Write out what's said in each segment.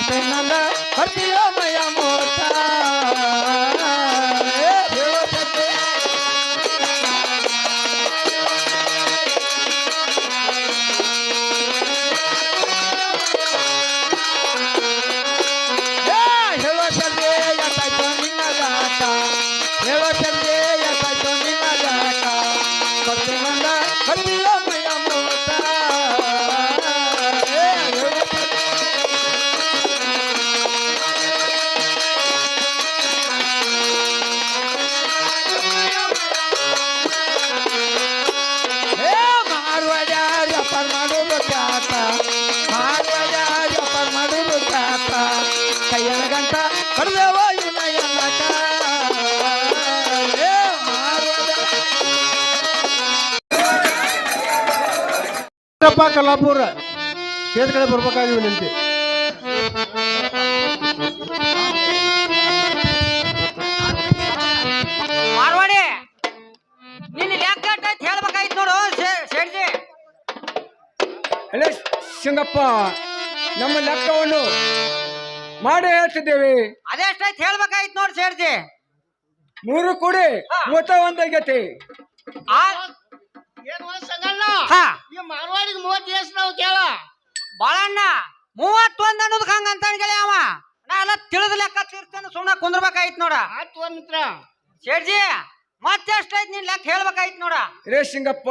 மாட்டேன் நல்ல பத்தியா ಅಪ್ಪ ಕಲ್ಲಾಪುರ ಕೇದ್ ಕಡೆ ಬರ್ಬೇಕಾಗಿ ವಿನಂತಿ ಮಾರ್ವಾಡಿ ನಿನ್ನ ಲೆಕ್ಕ ಅಂತ ಹೇಳ್ಬೇಕಾಯ್ತು ನೋಡು ಶಿಂಗಪ್ಪ ನಮ್ಮ ಲೆಕ್ಕವನ್ನು ಮಾಡಿ ಹೇಳ್ತಿದ್ದೇವೆ. ಅದೆಷ್ಟಾಯ್ತು ಹೇಳ್ಬೇಕಾಯ್ತು ನೋಡು ಶೇಠ್ಜಿ ಮೂರು ಕೂಡಿ ಮೂವತ್ತ ಒಂದಾಗೈತಿ ಆ ಹಾ. ಈ ಮಾರ್ವಾಡಿಗೆ ಮೂವತ್ತು ಎಷ್ಟು ನಾವು ಕೇಳ. ಬಾಳಣ್ಣ ಮೂವತ್ತೊಂದ್ ಅನ್ನೋದಕ್ಕೆ ಹಂಗ ಅಂತ ಹೇಳಿ ಅವ. ನಾ ಎಲ್ಲ ತಿಳಿದ ಲೆಕ್ಕ ತೀರ್ತೇನೆ ಸುಮ್ಮನೆ ಕುಂದ್ರಬೇಕಾಯ್ತು ನೋಡ. ಆಯ್ತು ಒಂದ್ ಮಿತ್ರ. ಶೇಠ್ಜಿ ಮತ್ತೆ ಎಷ್ಟೈತ್ ನಿನ್ ಲೆಕ್ಕ ಹೇಳ್ಬೇಕಾಯ್ತು ನೋಡ. ರೇ ಸಿಂಗಪ್ಪ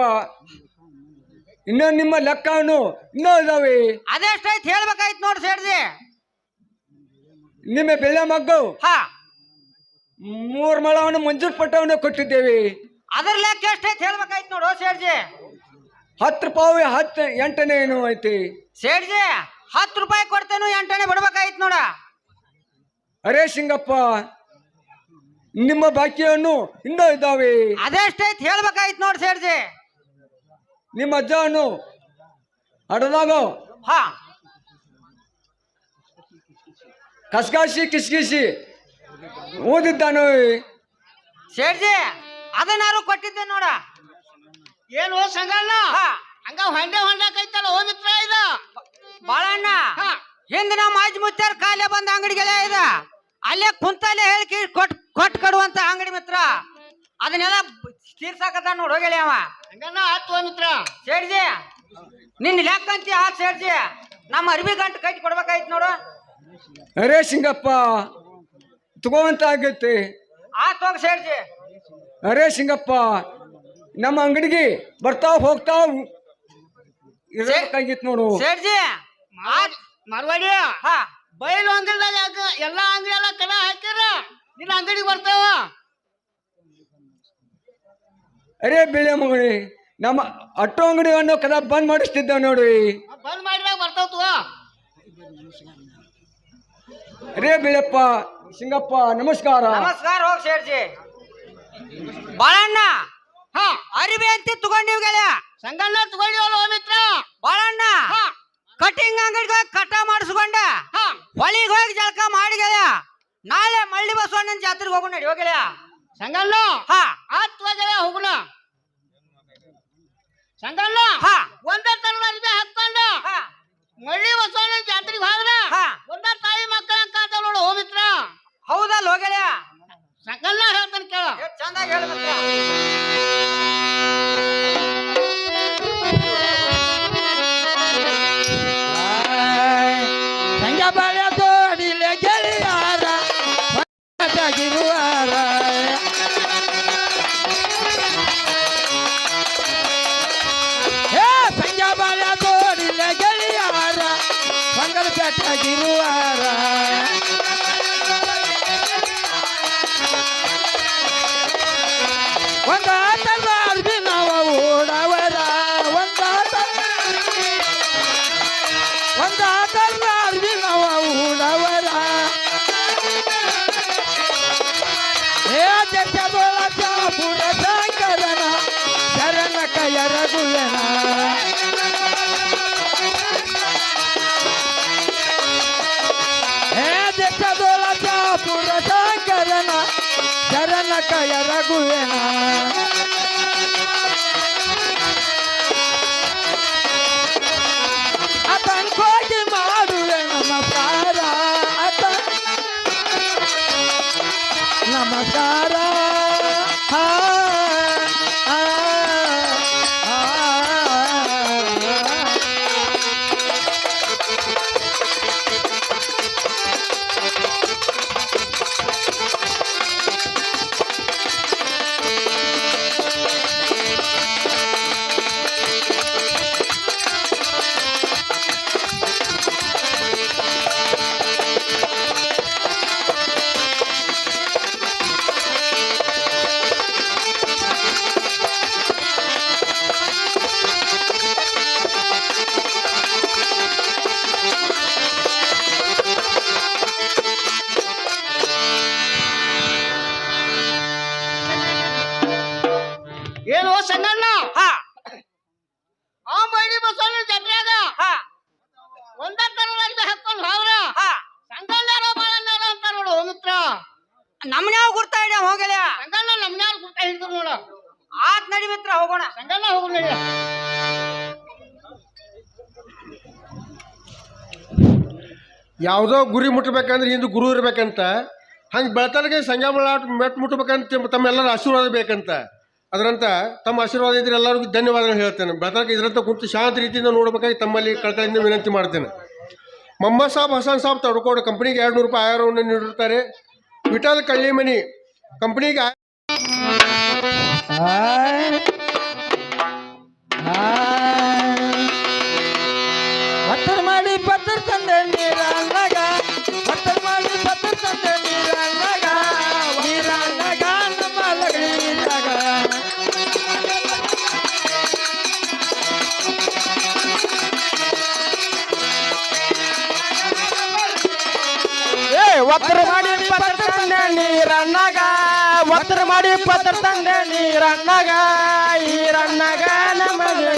ಇನ್ನೂ ನಿಮ್ಮ ಲೆಕ್ಕವನ್ನು ಇನ್ನೂ ಇದಾವೆ. ಅದೆಷ್ಟಾಯ್ತು ಹೇಳ್ಬೇಕಾಯ್ತು ನೋಡು ಶೇಠ್ಜಿ ನಿಮ್ಮ ಬೆಲೆ ಮಗ್ಗು. ಹಾ. ಮೂರು ಮಳವನ್ನು ಮಂಜೂರು ಪಟ್ಟವನ್ನು ಕೊಟ್ಟಿದ್ದೇವೆ. ಅದ್ರ ಲೆಕ್ಕ ಎಷ್ಟೈತ್ ಹೇಳ್ಬೇಕಾಯ್ತು ನೋಡು ಶೇಠ್ಜಿ ಹತ್ತು ರೂಪಾಯಿ ಹತ್ತು ಎಂಟನೇ ಏನು ಐತಿ? ಸೇಡ್ಜಿ ಹತ್ತು ರೂಪಾಯಿ ಕೊಡ್ತೇನು ಎಂಟನೇ ಬಿಡ್ಬೇಕಾಯ್ತು ನೋಡ. ಅರೇ ಸಿಂಗಪ್ಪ ನಿಮ್ಮ ಬಾಕಿಯನ್ನು ಇನ್ನೂ ಇದ್ದಾವೆ. ಅದೆಷ್ಟೈತ್ ಹೇಳ್ಬೇಕಾಯ್ತು ನೋಡು ಸೇಡ್ಜಿ ನಿಮ್ಮ ಅಜ್ಜವನ್ನು ಹಡದಾಗ ಹಾ. ಕಸ್ಕಾಸಿ ಕಿಸ್ಕಿಸಿ ಓದಿದ್ದಾನು. ಸೇಡ್ಜಿ ಅದನ್ನಾರು ಕೊಟ್ಟಿದ್ದೆ ನೋಡ. ಏನ್ ಒಂದ್ ಸಂಗಣ್ಣ? ಹಾ. ಹಂಗ ಹೊಂಡೆ ಹೊಂಡಕೈತಲ್ಲ ಓ ಮಿತ್ರ ಇದ? ಬಾಳಣ್ಣ ಹಿಂದ ನಮ್ಮ ಅಜ್ಜ ಮುತ್ತಾರ ಕಾಲೇ ಬಂದ ಅಂಗಡಿಗೆಲ್ಲ ಇದ. ಅಲ್ಲೇ ಕುಂತಲ್ಲೇ ಹೇಳಿ ಕೊಟ್ ಕೊಟ್ ಕಡುವಂತ ಅಂಗಡಿ ಮಿತ್ರ. ಅದನ್ನೆಲ್ಲ ತೀರ್ಸಾಕತ್ತ ನೋಡೋ ಹೋಗ್ಯಾಳಿ ಅವ. ಹಂಗಣ್ಣ ಆತು ಒಂದ್ ಮಿತ್ರ. ಸೇಡ್ಜಿ ನಿನ್ನ ಲೆಕ್ಕ ಆ ಹಾ ಸೇಡ್ಜಿ. ನಮ್ಮ ಅರ್ಬಿ ಗಂಟು ಕಟ್ಟಿ ಕೊಡ್ಬೇಕಾಯ್ತು ನೋಡು. ಅರೇ ಸಿಂಗಪ್ಪ ತಗೋವಂತ ಆಗೈತಿ. ಆತ್ ಹೋಗಿ ಸೇಡ್ಜಿ. ಅರೇ ಶಿಂಗಪ್ಪ ನಮ್ಮ ಅಂಗಡಿಗೆ ಬರ್ತಾ ಹೋಗ್ತಾ ಇರಬೇಕಾಗಿತ್ತು ನೋಡು. ಸರ್ಜಿ ಮರವಾಡಿ ಮಾರ್ವಾಡಿ ಹಾ. ಬಯಲು ಅಂಗಡಿ ಯಾಕ ಎಲ್ಲಾ ಅಂಗಡಿ ಎಲ್ಲ ಕಲ ಹಾಕಿರ ನಿನ್ನ ಅಂಗಡಿಗೆ ಬರ್ತಾವ? ಅರೇ ಬೆಳೆ ಮಗಳಿ ನಮ್ಮ ಅಟ್ಟೋ ಅಂಗಡಿಯನ್ನು ಕದ ಬಂದ್ ಮಾಡಿಸ್ತಿದ್ದಾವ ನೋಡಿ ಬಂದ್ ಮಾಡಿದಾಗ ಬರ್ತಾವ ತಗೋ. ಅರೇ ಬಿಳಪ್ಪ ಸಿಂಗಪ್ಪ ನಮಸ್ಕಾರ. ನಮಸ್ಕಾರ ಹೋಗ್ ಸೇರ್ಜಿ ಬಾಳಣ್ಣ. ಹಾ. ಅರಿಬಿ ಅಂತಿ ತಗೊಂಡಿವ್ ಗೆಳೆಯ? ಸಂಗಣ್ಣ ತಗೊಂಡಿವಲ್ಲ ಮಿತ್ರ? ಬಾಳಣ್ಣ? ಹಾ. ಕಟಿಂಗ್ ಅಂಗಡಿಗೆ ಹೋಗಿ ಕಟ ಮಾಡಿಸ್ಕೊಂಡ. ಹಾ. ಹೊಳಿಗೆ ಹೋಗಿ ಜಳಕ ಮಾಡಿ ಗೆಳೆಯ. ನಾಳೆ ಮಳ್ಳಿ ಬಸವಣ್ಣನ ಜಾತ್ರೆಗೆ ಹೋಗೋಣ ನಡಿ ಹೋಗಿಳೆಯ ಸಂಗಣ್ಣ? ಹಾ. ಆತ್ವ ಗೆಳೆಯ ಹೋಗೋಣ ಸಂಗಣ್ಣ? ಹಾ. ಶರಣ ಯಾವುದೋ ಗುರಿ ಮುಟ್ಟಬೇಕಂದ್ರೆ ಹಿಂದೆ ಗುರು ಇರಬೇಕಂತ, ಹಂಗೆ ಬೆಳತಾರಿಗೆ ಮಾಡಾಟ ಮೆಟ್ ಮುಟ್ಟಬೇಕಂತ ತಮ್ಮೆಲ್ಲರ ಆಶೀರ್ವಾದ ಬೇಕಂತ. ಅದರಂತ ತಮ್ಮ ಆಶೀರ್ವಾದ ಇದ್ರೆ ಎಲ್ಲರಿಗೂ ಧನ್ಯವಾದ ಹೇಳ್ತೇನೆ. ಬೆಳತನಕ ಇದರಂತ ಕುಂತು ಶಾಂತ ರೀತಿಯಿಂದ ನೋಡ್ಬೇಕಾಗಿ ತಮ್ಮಲ್ಲಿ ಕಳ್ಕಳಿಂದ ವಿನಂತಿ ಮಾಡ್ತೇನೆ. ಮಮ್ಮ ಸಾಬ್, ಹಸನ್ ಸಾಬ್ ತಡ್ಕೊಂಡು ಕಂಪ್ನಿಗೆ ಎರಡು ನೂರು ರೂಪಾಯಿ ಆಹಾರವನ್ನು ನೀಡಿರ್ತಾರೆ. ವಿಠಲ್ ಕಳ್ಳಿಮನಿ ಕಂಪ್ನಿಗೆ ನೀರನ್ನಗ ಒತ್ತರ ಮಾಡಿ ಪತ್ರ ತಂದೆ ನೀರನ್ನಗ ಈರನ್ನಗ ನಮಗೆ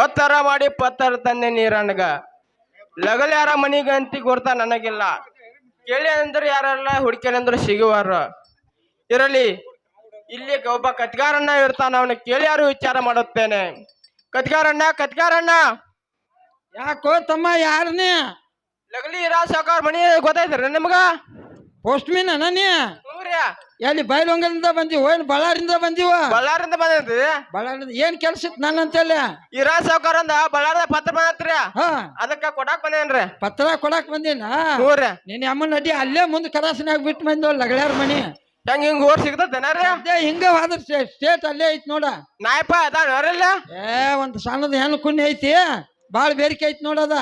ಒತ್ತರ ಮಾಡಿ ಪತ್ತರ ತಂದೆ ನೀರಣ್ಣಗ. ಲಗಲ್ ಯಾರ ಮನಿಗಂತಿ ಗುರ್ತ ನನಗಿಲ್ಲ. ಕೇಳಿ ಅಂದ್ರೆ ಯಾರೆಲ್ಲ ಹುಡುಕೇಳಿ ಅಂದ್ರೆ ಸಿಗುವಾರ. ಇರಲಿ ಇಲ್ಲಿ ಒಬ್ಬ ಕತ್ಗಾರಣ್ಣ ಇರ್ತಾನ ಅವನ ಕೇಳಿ ಯಾರು ವಿಚಾರ ಮಾಡುತ್ತೇನೆ. ಕತ್ಗಾರಣ್ಣ ಕತ್ಗಾರಣ್ಣ ಯಾಕೋ ತಮ್ಮ ಯಾರನೇ? ಲಗಲಿ ಇರ ಸಾಕಾರ ಮನಿ ಗೊತ್ತಾಯ್ತಾರ ನಿಮ್ಗ? ಪೋಸ್ಟ್ ಮೀನ್ ನೀ? ಹ್ಞೂರಿ ಎಲ್ಲಿ ಬೈಲೊಂಗಲಿಂದ ಬಂದಿವ ಏನ್ ಬಳ್ಳಾರಿಂದ ಬಂದಿವ? ಬಳ್ಳಾರಿಂದ ಬಂದೈತಿ ಬಳ್ಳಾರಿಂದ ಏನ್ ಕೆಲ್ಸ ಇತ್ತು ನನ್ನ ಅಂತೇಳಿ ಈ ರಾಜ್ ಸಾವ್ಕಾರ್ ಅಂದ ಬಳ್ಳಾರದ ಪತ್ರ ಬಂದತ್ರಿ. ಹಾ. ಅದಕ್ಕ ಕೊಡಾಕ್ ಬಂದೇನ್ರಿ? ಪತ್ರ ಕೊಡಾಕ್ ಬಂದಿನ? ಹ್ಞೂರಿ ನಿನ್ನ ಅಮ್ಮನ ನಡಿ ಅಲ್ಲೇ ಮುಂದ್ ಕರಾಸನಾಗ ಬಿಟ್ಟು ಬಂದ ಲಗಳ್ಯಾರ ಮನಿ. ಹೆಂಗ್ ಹಿಂಗ್ ಓರ್ ಸಿಗ್ತದೇನಾರಿ ಹಿಂಗ ಹೋದ್ರ ಸ್ಟೇಟ್ ಅಲ್ಲೇ ಐತಿ ನೋಡ. ನಾಯಪ್ಪ ಅದಾನವ್ರಿಲ್ಲ ಏ ಒಂದ್ ಸಣ್ಣದ ಹೆಣ್ಣು ಕುಣ್ಣಿ ಐತಿ. ಬಾಳ ಬೇರಿಕೆ ಐತಿ ನೋಡದ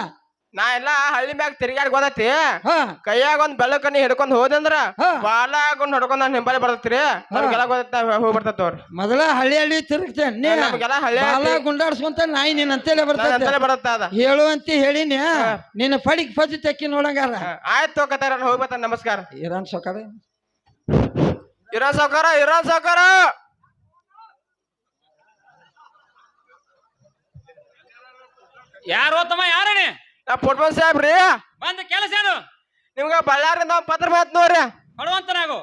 ನಾ ಎಲ್ಲಾ ಹಳ್ಳಿ ಮ್ಯಾಗ ತಿರ್ಗಾಡಿ ಗೊತ್ತೈತಿ ಹಾ. ಕೈಯಾಗ ಒಂದ್ ಬೆಳಕನಿ ಹಿಡ್ಕೊಂಡ್ ಹೋದಂದ್ರ ಹಾ. ಬಾಲ ಹಾಕೊಂಡ್ ಹೊಡ್ಕೊಂಡ್ ನಾನ್ ಹಿಂಬಾಲಿ ಬರ್ತೈತ್ರಿ. ನಮ್ಗೆಲ್ಲ ಗೊತ್ತ ಹೋಗಿ ಬರ್ತೈತವ್ರಿ ಮೊದಲ ಹಳ್ಳಿ ಹಳ್ಳಿ ತಿರುಗ್ತೇನೆ. ನಮ್ಗೆಲ್ಲ ಹಳ್ಳಿ ಬಾಲ ಗುಂಡಾಡ್ಸ್ಕೊಂತ ನಾಯಿ ನೀನ್ ಅಂತೇಳಿ ಬರ್ತೈತೆ. ಅಂತಲೇ ಬರುತ್ತ ಅದ. ಹೇಳುವಂತಿ ಹೇಳಿನಿ. ನಿನ್ನ ಪಡಿಗೆ ಫಜಿ ತೆಕ್ಕಿ ನೋಡಂಗಾರ. ಆಯ್ತು ಕತಾರ ಹೋಗಿ ಬರ್ತಾನ ನಮಸ್ಕಾರ. ಇರಾನ್ ಸೊಕರ. ಇರೋ ಸಾವ್ಕಾರ ಇರೋ ಸಾವ್ಕಾರ ಯಾರೋ ತಮ್ಮ ಯಾರನೇ ನಾ ಫುಟ್ಬಾಲ್ ಸಾಹೇಬ್ರಿ ಬಂದ ಕೆಲಸ ಏನು? ನಿಮ್ಗ ಬಳ್ಳಾರಿಂದ ಒಂದ್ ಪತ್ರ ಬಂತ್ ನೋಡ್ರಿ. ಕೊಡುವಂತನಾಗು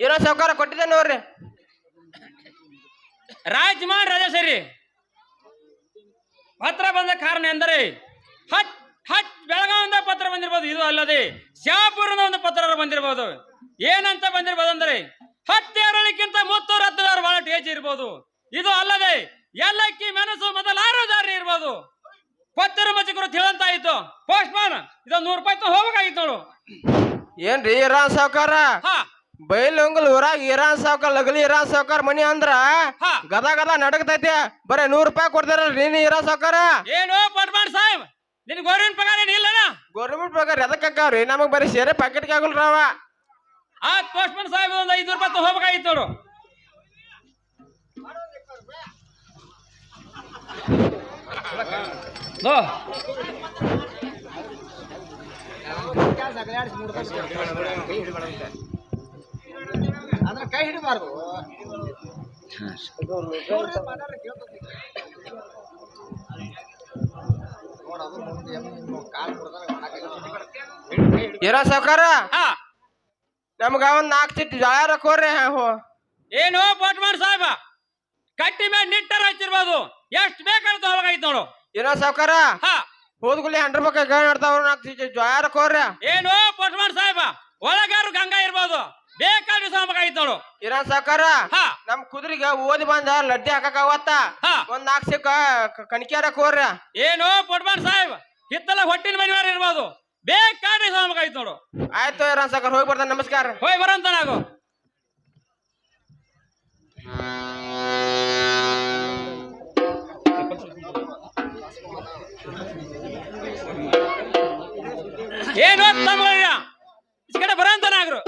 ಇರೋ ಸಾವುಕಾರ ಕೊಟ್ಟಿದ್ದೆ ನೋಡ್ರಿ. ರಾಜ್ಮಾನ್ ರಾಜೇಶ್ವರಿ ಪತ್ರ ಬಂದ ಕಾರಣ ಎಂದರೆ ಹಟ್ ಹಟ್ ಬೆಳಗಾವಿಯಿಂದ ಪತ್ರ ಬಂದಿರಬಹುದು ಇದು ಅಲ್ಲದೆ ಶಿವಪುರದ ಒಂದು ಪತ್ರ ಬಂದಿರಬಹುದು ಏನಂತ ಬಂದಿರಬಹುದು ಅಂದ್ರೆ ಹತ್ತಿ ಅರಳಿಕ್ಕಿಂತ ಮುತ್ತು ರತ್ನದವರು ಬಹಳ ಟೇಜ್ ಇರ್ಬೋದು. ಇದು ಅಲ್ಲದೆ ಎಲ್ಲಕ್ಕಿ ಮೆಣಸು ಮೊದಲಾರದಾರಿ ಇರ್ಬೋದು. ಪತ್ತರ ಮಚ್ಚಕರು ಹೇಳಂತಾಯ್ತು ಪೋಸ್ಟ್ ಮ್ಯಾನ್ ಇದೊಂದು ನೂರು ರೂಪಾಯಿ ಹೋಗ್ಬೇಕಾಗಿತ್ತು ನೋಡು. ಏನ್ರಿ ಇರಾನ್ ಸಾವ್ಕಾರ? ಬೈಲುಂಗಲ್ ಊರಾಗ ಇರಾನ್ ಸಾವ್ಕಾರ ಲಗಲಿ ಇರಾನ್ ಸಾವುಕಾರ ಮನಿ ಅಂದ್ರ. ಗದ ಗದ ನಡಕತೈತಿ ಬರೇ ನೂರ್ ರೂಪಾಯಿ ಕೊಡ್ತಾರಲ್ರಿ ನೀ ಇರಾನ್ ಸಾವುಕಾರ? ಏನು ಪಟ್ಮಾಡ್ ಸಾಹೇಬ್? ನಿನ್ ಗೌರ್ಮೆಂಟ್ ಪಗಾರ ಏನಿಲ್ಲ ಗೌರ್ಮೆಂಟ್ ಪ್ರಕಾರ ಎದಕ್ ಹಾಕಾವ್ರಿ? ನಮಗ್ ಬರೀ ಸೇರೆ ಪ್ಯಾಕೆಟ್ ಆಗಲ್ರಿ ಅವ. ಆ ಪೋಸ್ಟ್ಮನ್ ಸಾಹೇಬ್ ಒಂದು ಐದು ರೂಪಾಯಿ ತಗೋಬೇಕಾಗಿತ್ತು ಅವರು. ಕೈ ಹಿಡಿಬಾರ್ದು ಇರೋ ಸಾವುಕಾರ? ಹಾ. ನಮ್ಗ ಒಂದ್ ನಾಲ್ಕು ಚಿಟ್ ಜಾಳ ಕೋರ್ರಿ ಹೋ ಏನು ಪಟ್ಮಾನ್ ಸಾಹೇಬ? ಕಟ್ಟಿ ಮೇಲೆ ನಿಟ್ಟರ ಹಚ್ಚಿರ್ಬೋದು. ಎಷ್ಟ್ ಅವಾಗ ತಗೋಬೇಕಾಗಿತ್ತು ನೋಡು. ಇರೋ ಸಾವ್ಕಾರ? ಹಾ. ಹೋದ್ಗುಲಿ ಹಂಡ್ರ ಬಗ್ಗೆ ಗೈ ನೋಡ್ತಾವ್ರ ನಾಲ್ಕು ಕೊರ್ರೆ ಜಾಳ ಪೋಟ್ ಏನು ಪಟ್ಮಾನ್ ಸಾಹೇಬ? ಒಳಗಾರು ಗಂಗಾ ಇರ್ಬೋದು. ಬೇಕಾದ್ರೆ ತಗೋಬೇಕಾಗಿತ್ತು ನೋಡು. ಇರೋ ಸಾವ್ಕಾರ? ಹಾ. ನಮ್ ಕುದುರೆಗೆ ಓದಿ ಬಂದ ಲಡ್ಡಿ ಹಾಕಕ್ ಅವತ್ತ ಹಾ. ಒಂದ್ ನಾಲ್ಕು ಸಿಕ್ಕ ಕಣಿಕೆ ಕೋರ್ರಿ. ಏನು ಪಟ್ಮಾನ್ ಸಾಹೇಬ? ಹಿತ್ತಲ ಹೊಟ್ಟಿನ ಮನೆಯವ್ರು ಇರ್ಬೋದು. ಬೇಕಾದ್ರೆ ಆಯ್ತು ನೋಡು. ಆಯ್ತು ಇರೋ ಸಾವ್ಕಾರ ಹೋಗಿ ಬರ್ತಾನೆ ನಮಸ್ಕಾರ. ಹೋಯ್ ಬರಂತ ನಾವು ಏನು ತಮ್ಮ ಈ ಕಡೆ ಬರಂತ ನಾಗರು.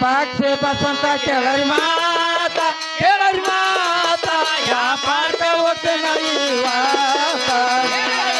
ಪಾಕ್ಷಿ ಬಸಂತ ಕೇಳರಿ ಮಾತ ಕೇಳರಿ ಮಾತ ಯಾ ನಳಿವಾತ ಪಾಕ್ಷಿ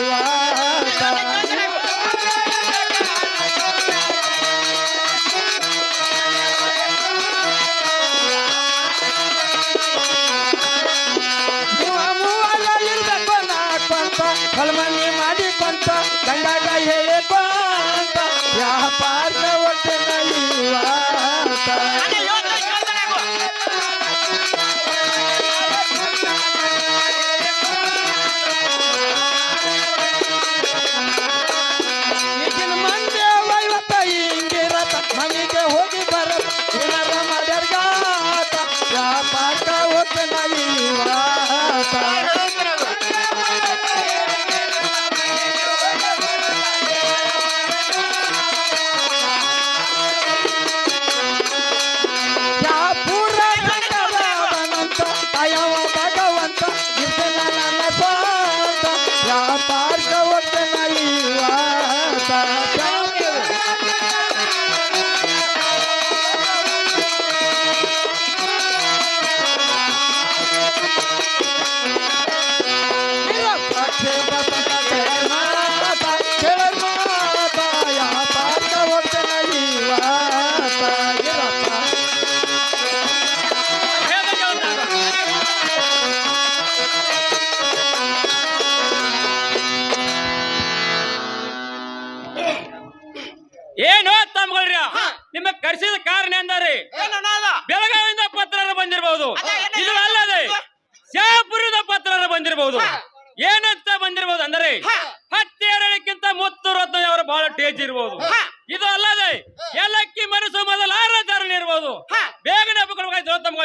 Wow.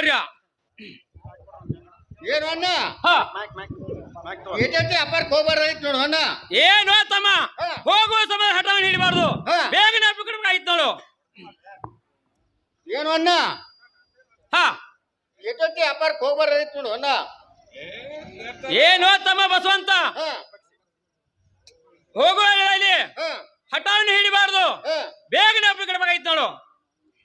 ತಮ್ಮಗಳ್ರಿ ಏನು ಅಣ್ಣ? ಹಾ. ಎಷ್ಟೈತಿ ಅಪ್ಪಾರ್ಕ್ ಹೋಗ್ಬಾರ್ದಾಯ್ತು ನೋಡು ಅಣ್ಣ. ಏನು ತಮ್ಮ. ಹೋಗುವ ಸಮಯ ಹಠವನ್ನು ಹಿಡಿಬಾರ್ದು. ಬೇಗ ಬೇಗನೆ ಹಬ್ಬಕೊಳ್ಬೇಕಾಯ್ತು ನೋಡು. ಏನು ಅಣ್ಣ? ಹಾ. ಎಷ್ಟೈತಿ ಅಪ್ಪಾರ್ಕ್ ಹೋಗ್ಬಾರ್ದಾಯ್ತು ನೋಡು ಅಣ್ಣ. ಏನು ತಮ್ಮ ಬಸವಂತ? ಹಾ. ಹೋಗುವ ಇಲ್ಲಿ ಹಠವನ್ನು ಹಿಡಿಬಾರ್ದು. ಬೇಗ ಬೇಗನೆ ಹಬ್ಬಕೊಳ್ಬೇಕಾಯ್ತು ನೋಡು.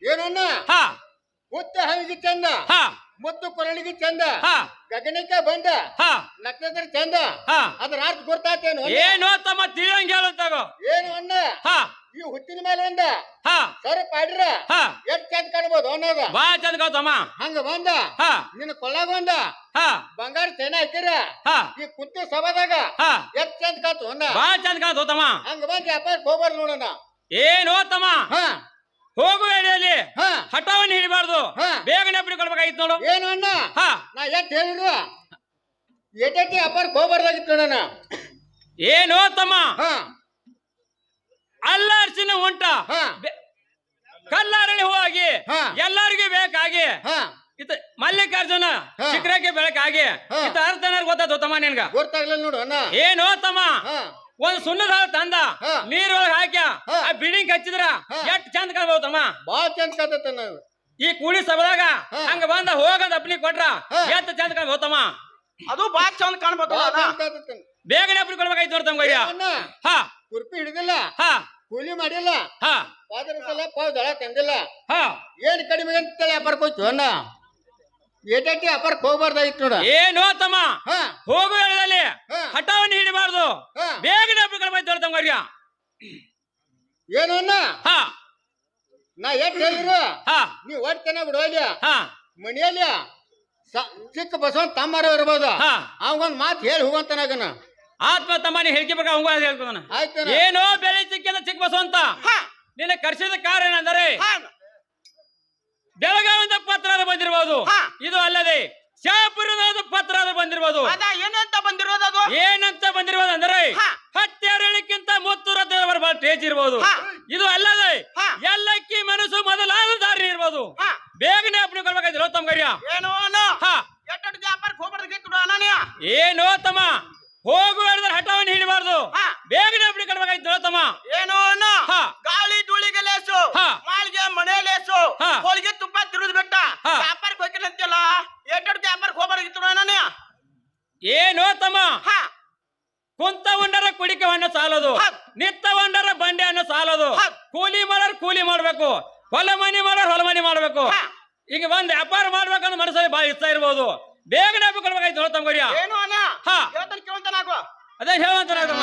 ಏನು ಅಣ್ಣ? ಹಾ. ಹುತ್ತ ಹಂಗಿಗೆ ಚಂದ. ಹಾ. ಮುತ್ತು ಕೊರಳಿಗೆ ಚಂದ. ಹಾ. ಗಗನಕ್ಕೆ ಬಂದ. ಹಾ. ನಕ್ಷತ್ರ ಚಂದ. ಹಾ. ಅದ್ರ ಅರ್ಥ ಗೊತ್ತಾತೇನು? ಏನು ತಮ್ಮ ತಿಳಿಯಂಗೆ ಹೇಳುತ್ತಾಗೋ ಏನು ಅಣ್ಣ? ಹಾ. ಈ ಹುತ್ತಿನ ಮೇಲೆ ಒಂದ. ಹಾ. ಸರಿ ಪಾಡ್ರ ಹಾ. ಎಷ್ಟ್ ಚಂದ ಕಾಣ್ಬೋದು ಅನ್ನೋದ. ಬಾ ಚಂದ ತಮ್ಮ. ಹಂಗ ಬಂದ. ಹಾ. ನಿನ್ನ ಕೊಳ್ಳಾಗ ಬಂದ. ಹಾ. ಬಂಗಾರ ಚೈನ ಹಾಕಿರ. ಹಾ. ಈ ಕುತ್ತು ಸಭಾದಾಗ ಹಾ. ಎಷ್ಟ್ ಚಂದ ಕಾತು ಅಣ್ಣ? ಬಾ ಚಂದ ಕಾತು ತಮ್ಮ. ಹಂಗ ಬಂದ. ವ್ಯಾಪಾರ ಹೋಗ್ಬಾರ್ದು ನೋಡಣ್ಣ. ಏನು ತಮ್ಮ. ಹಾ. ಹೋಗುವ ಹಾ. ಹಠವನ್ನು ಹಿಡಿಬಾರ್ದು. ಹಾ. ಬೇಗನೆ ಬಿಡ್ಕೊಳ್ಬೇಕಾಗಿತ್ತು ನೋಡು. ಏನು ಅಣ್ಣ? ಹಾ. ನಾ ಎಷ್ಟ್ ಹೇಳಿದ್ರು? ಎಷ್ಟೈತಿ ಅಪ್ಪಾರ ಏನು ತಮ್ಮ? ಹಾ. ಅಲ್ಲಾರ್ಸಿನ ಉಂಟ. ಹಾ. ಬೆ- ಕಲ್ಲಾರಳಿ ಹೋಗಿ ಹಾ. ಎಲ್ಲರಿಗೂ ಬೇಕಾಗಿ ಹಾ. ಇತ ಮಲ್ಲಿಕಾರ್ಜುನ ಹಾ. ಶಿಖರಕ್ಕೆ ಬೆಳಕಾಗಿ ಹಾ. ಇತ ಅರ್ಥ ಗೊತ್ತಾಯ್ತು ತಮ್ಮ ನಿನ್ಗ. ಗೊತ್ತಾಗ್ಲಿಲ್ಲ ನೋಡು ಅಣ್ಣ. ಏನೋ ತಮ್ಮ? ಹಾ. ಒಂದ್ ಸುಣ್ಣದ ಹಾಲು ತಂದ ಹಾ. ನೀರೊಳಗ ಹಾಕ್ಯ ಹಾ. ಆ ಬಿಲ್ಡಿಂಗ್ ಹಚ್ಚಿದ್ರ ಹಾ. ಎಷ್ಟ್ ಚಂದ ಕಾಣ್ಬೋದು ತಮ್ಮ ಬಾಳ ಚಂದ ಕಾತತ್ತ ನಾವು ಈ ಕೂಡಿ ಸಭದಾಗ ಹಾ. ಹಂಗ ಬಂದ ಹೋಗಂದ ಅಪ್ನಿ ಕೊಟ್ರ ಹಾ. ಎಷ್ಟ್ ಚಂದ ಕಾಣ್ಬೋತಮ್ಮ ಅದು ಬಾಳ್ ಚಂದ ಕಾಣ್ಬೋದು ಬಾಳ. ಚಂದ ಬೇಗನೆ ಅಪ್ನಿ ಕೊಡ್ಬೇಕಾಯ್ತು ನೋಡ್ ಅಣ್ಣ ಹಾ ಕುರ್ಪಿ ಹಿಡಿದಿಲ್ಲ ಹಾ ಕೂಲಿ ಮಾಡಿಲ್ಲ ಹಾ ಪಾದ್ರ ಸಲ ಪಾವ್ ದಳ ತಂದಿಲ್ಲ ಹಾ ಏನ್ ಕಡಿಮೆ ಅಂತ ಹೋಯ್ತು ಅಣ್ಣ ಏಟಕ್ಕೆ ಅಪರಕ್ಕೆ ಹೋಗ್ಬಾರ್ದಾಗಿತ್ತು ನೋಡ. ಏನು ತಮ್ಮ. ಹಾ. ಹೋಗು ವೇಳೆಯಲ್ಲಿ ಹಾ. ಹಠವನ್ನು ಹಿಡಿಬಾರ್ದು. ಹಾ. ಬೇಗನೆ ನೋಡ್ ತಮ್ಮ ಏನು ಅನ್ನ ಹಾ. ನಾ ಏಟ್ ಹೇಳಿರು ಹಾ. ನೀ ಬಿಡು ಬಿಡೋಲ್ಲ ಹಾ. ಮನೆಯಲ್ಲಿ ಸ- ಚಿಕ್ಕ ಬಸವನ್ ತಮ್ಮಾರ ಇರ್ಬೋದು. ಹಾ. ಅವಂಗೊಂದ್ ಮಾತು ಹೇಳಿ ಹೋಗಂತನಾಗನ ಆತ್ಮ ತಮ್ಮನಿ ಹೇಳ್ಕಬೇಕು ಅವಂಗ ಹೇಳ್ತಾನ ಆಯ್ತಣ್ಣ ಏನೋ ಬೆಳೆ ಚಿಕ್ಕ ಚಿಕ್ಕ ಬಸವಂತ. ನಿನ್ನ ಕರ್ಸಿದ ಕಾರಣ ಏನೆಂದರೆ ಬೆಳಗಾವಿಯಿಂದ ಪತ್ರ ಬಂದಿರಬಹುದು ಇದು ಅಲ್ಲದೆ ಶಾಪುರದ ಪತ್ರ ಬಂದಿರಬಹುದು ಅದ ಏನಂತ ಬಂದಿರೋದು ಅದು? ಏನಂತ ಬಂದಿರಬಹುದು ಅಂದ್ರೆ ಹಾ. ಮೂವತ್ತು ಟೇಜ್ ಇರಬಹುದು ಇದು ಅಲ್ಲದೆ ಎಲ್ಲಕ್ಕಿ ಮನಸ್ಸು ಮೊದಲಾದ ದಾರಿ ಇರಬಹುದು ಬೇಗನೆ ಅಪ್ಪಣೆ ಕೊಡ್ಬೇಕಾಯ್ತು ತಮ್ಮ ಗರಿಯ? ಏನೋ ಏನೋ ತಮ್ಮ ಹೋಗು ಹೇಳಿದ್ರೆ ಹಠವನ್ನು ಹಿಡಿಬಾರ್ದು. ಬೇಗನೆ ಅಪ್ಪಣೆ ಕೊಡ್ಬೇಕಾಯ್ತು ತಮ್ಮ ಏನೋ. ಗಾಳಿ ಧೂಳಿಗೆ ಲೇಸು. ಮಾಳಿಗೆ ಮನೆ ಲೇಸು. ಹಾ. ಹೋಳಿಗೆ ತುಪ್ಪ ತಿರುದ್ ಬೆಟ್ಟ. ಹಾ. ವ್ಯಾಪಾರಕ್ಕೆ ಹೋಗಿಲ್ಲಂತಿಲ್ಲ ಎಟ್ಟು ವ್ಯಾಪಾರಕ್ಕೆ ಹೋಗ್ಬಾರ್ದಾಗಿತ್ತು ನಾನು. ಏನೋ ತಮ್ಮ? ಹಾ. ಕುಂತ ಉಂಡರ ಕುಡಿಕೆ ಹಣ್ಣು ಸಾಲದು. ಹೌದ್. ನಿತ್ತ ಉಂಡರ ಬಂಡೆ ಹಣ್ಣು ಸಾಲದು. ಹೌದ್. ಕೂಲಿ ಮಾಡೋರ್ ಕೂಲಿ ಮಾಡ್ಬೇಕು. ಹೊಲ ಮನಿ ಮಾಡೋರ್ ಹೊಲ ಮನಿ ಮಾಡ್ಬೇಕು. ಹಾ. ಈಗ ಒಂದ್ ವ್ಯಾಪಾರ ಮಾಡ್ಬೇಕಂತ ಮನಸ್ಸಲ್ಲಿ ಬಾ ಇಷ್ಟ ಇರ್ಬೋದು. ಬೇಗನೆ ಕೊಡ್ಬೇಕಾಯ್ತು ತಮ್ಮ ಗೌರಿಯ. ಏನು ಅಣ್ಣ? ಹಾ. ಹೇಳ್ತಾನೆ ಅದೇ ಹೇಳುವಂತ ತಮ್ಮ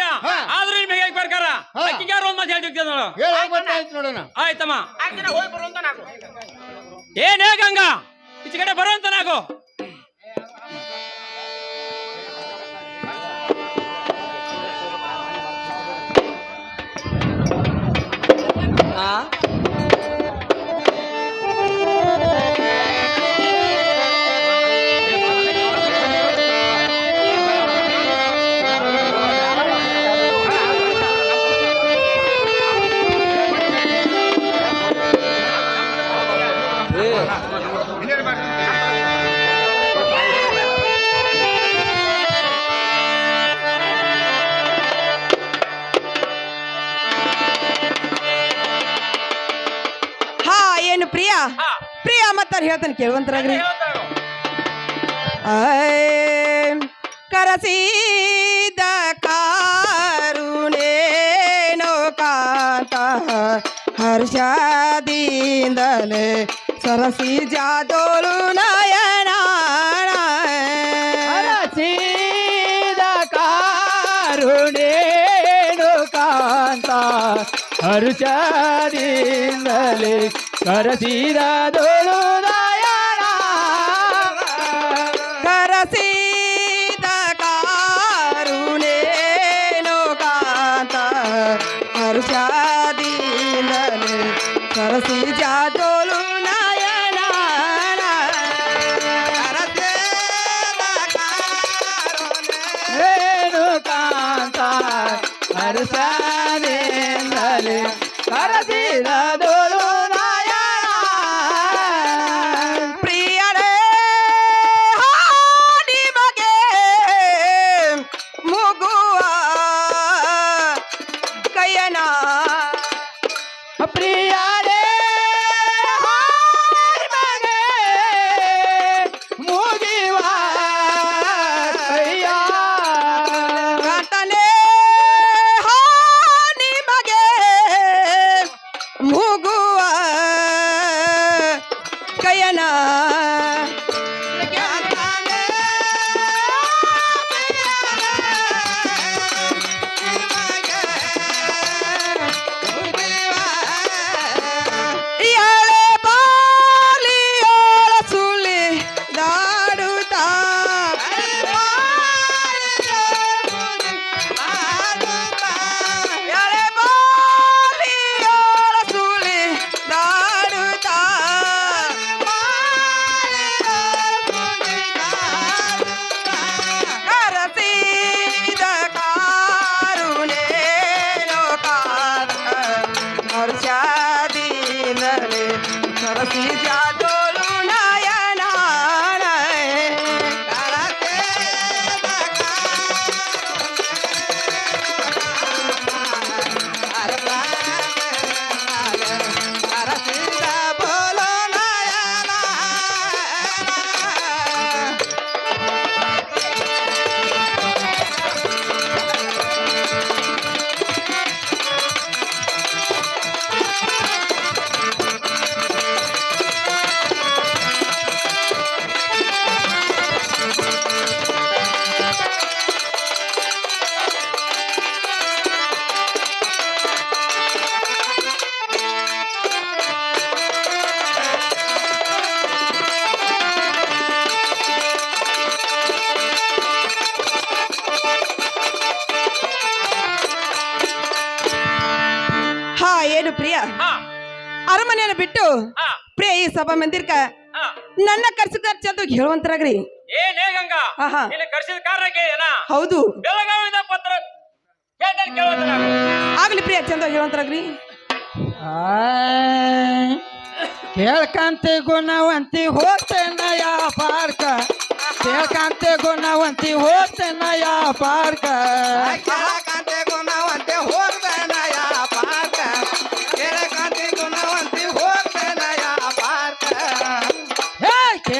ಲೇ ತಮ್ಗಾರ್ಯ ಹಾ. ಆದ್ರೂ ನಿಮ್ಗೆ ಹೇಗೆ ಬರ್ಕಾರ. ಅಕ್ಕಿಗಾರ ಒಂದ್ ಮಾತು ಹೇಳ್ತಿದ್ದೆ ನೋಡು. ನೋಡೋಣ. ಆಯ್ತಮ್ಮ. ಏನೇ ಗಂಗಾ ಈಚೆ ಕಡೆ ಬರುವಂತ ನಾಗು. ಹಾ ಮತ್ತಾರ ಹೇಳ್ತಾನೆ? ಕೇಳುವಂತರಾಗ್ರಿ. ಕರಸಿದ ಕಾರುಣೇನೋ ಕಾಂತ ಹರ್ಷದಿಂದಲೇ ಸರಸಿ ಜಾದೋಳು ನಯನ ಸೀದ ಕಾರುಣೇನು ಕಾಂತ ಹರುಷದಿಂದಲೇ ಕರಸಿದ ದೋಳು ಪ್ರಿಯ ಈ ಸಭಾ ಮಂದಿರ್ಕ ಹಾ ನನ್ನ ಕರ್ಸಿದಾರ್ ಚಂದ ಹೇಳುವಂತರಾಗ್ರಿ. ಏನೇ ಗಂಗಾ ಆಹಾ. ನಿನ್ನ ಕರ್ಸಿದ ಕಾರಣಕ್ಕೆ ಏನ? ಹೌದು. ಬೆಳಗಾವಿಯಿಂದ ಪತ್ರ ಹೇಳ್ತಾನೆ ಕೇಳುವಂತ ನಾವು ಆಗ್ಲಿ ಪ್ರಿಯ ಚಂದ ಹೇಳುವಂತರಾಗ್ರಿ. ಕೇಳ್ಕಂತೆ ಗುಣವಂತಿ ಹೋಗ್ತೇನ ಯಾ ಪಾರ್ಕ ಕೇಳ್ಕಂತೆ ಗುಣವಂತಿ ಹೋಗ್ತೇನ ಯಾ ಪಾರ್ಕ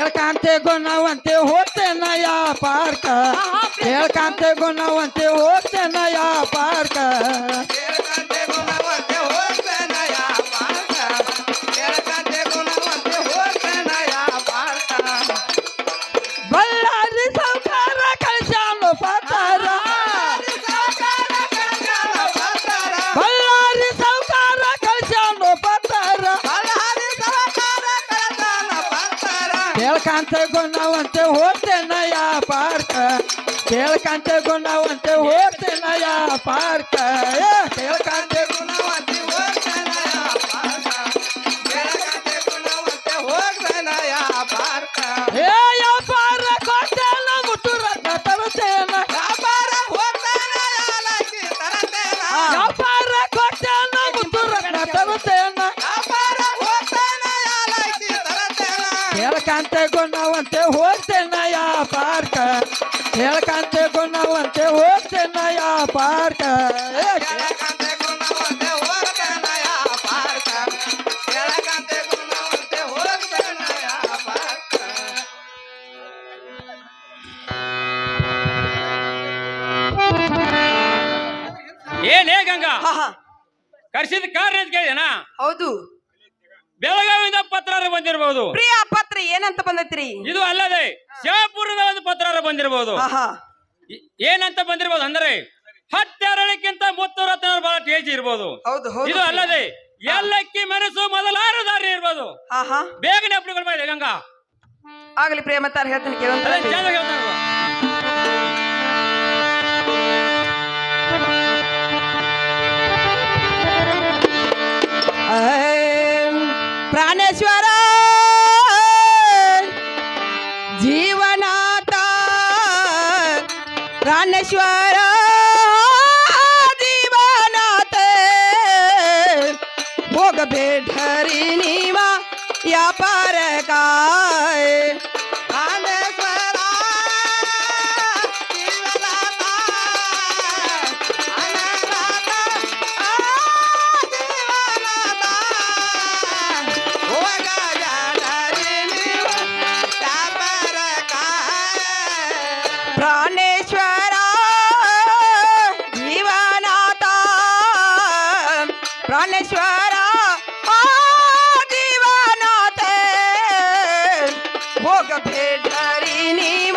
ಹೇ ಗೊನ್ನವಂತೆ ಹೋಗ್ತೇನ ಯಾ ಪಾರ್ಕ? ಹೇಳ್ಕಾಂತೆ ಗೊನ್ನವಂತೆ ಹೋಗ್ತೇನ ಕೇಳ್ಕಂತ ಗುಣವಂತೆ ಹೋಗ್ತೇನಯ್ಯ ಪಾರ್ಕ. ಕೇಳ್ಕಂತ ಗುಣವಂತೆ ಹೋಗ್ತೇನ ಯಾ ಪಾರ್ಕ. ಕೇಳ್ಕಂತ ಗುಣವಂತೆ ಹೋಗ್ತೇನಯ್ಯ ಪಾರ್ಕ. ಹೇ ಕೊಟ್ಟೇನ ತರುತ್ತೇನ. ವ್ಯಾಪಾರ ಕೊಟ್ಟೇನ ಮುಟ್ಟು ರತ್ನ ತರುತ್ತೇನ. ವ್ಯಾಪಾರ ಹೋಗ್ತೇನ ಯಾಲಕ್ಕಿ ತರತೇನ ಕೇಳ್ಕಂತ ಗುಣವಂತೆ ಹೋಗ್ತೇನ ಪಾರ್ಕ. ಯಾ ಪಾರ್ಕ. ಏನೇ ಗಂಗಾ? ಕರ್ಸಿದ ಕಾರಣ ಅಂತ ಕೇಳಿದೆನಾ ಹೌದು. ಬೆಳಗಾವಿಯಿಂದ ಪತ್ರ ಬಂದಿರಬಹುದು ಪ್ರಿಯ ಪತ್ರ ಏನಂತ ಬಂದೈತ್ರಿ? ಇದು ಅಲ್ಲದೆ ಶಿವಪುರದ ಒಂದು ಪತ್ರ ಬಂದಿರಬಹುದು ಏನಂತ ಬಂದಿರ್ಬೋದು ಅಂದ್ರೆ ಹತ್ತೆರಳಕ್ಕಿಂತ ಮುತ್ತು ರತ್ನ ಬಹಳ ಟೇಜ್ ಇರ್ಬೋದು. ಹೌದು ಹೌದು. ಇದು ಅಲ್ಲದೆ ಎಲ್ಲಕ್ಕಿ ಮನಸ್ಸು ಮೊದಲಾರು ದಾರಿ ಇರ್ಬೋದು. ಹಾ ಹಾ ಬೇಗನೆ ಅಪ್ಲಿಗಳು ಮಾಡಿ ಗಂಗಾ. ಆಗ್ಲಿ ಪ್ರಿಯ ಮತ್ತಾರ ಹೇಳ್ತೀನಿ ಕೇಳುವಂತ ಪ್ರಾಣೇಶ್ವರ ಹೋಗಬೇಡ್ರಿ ನೀವ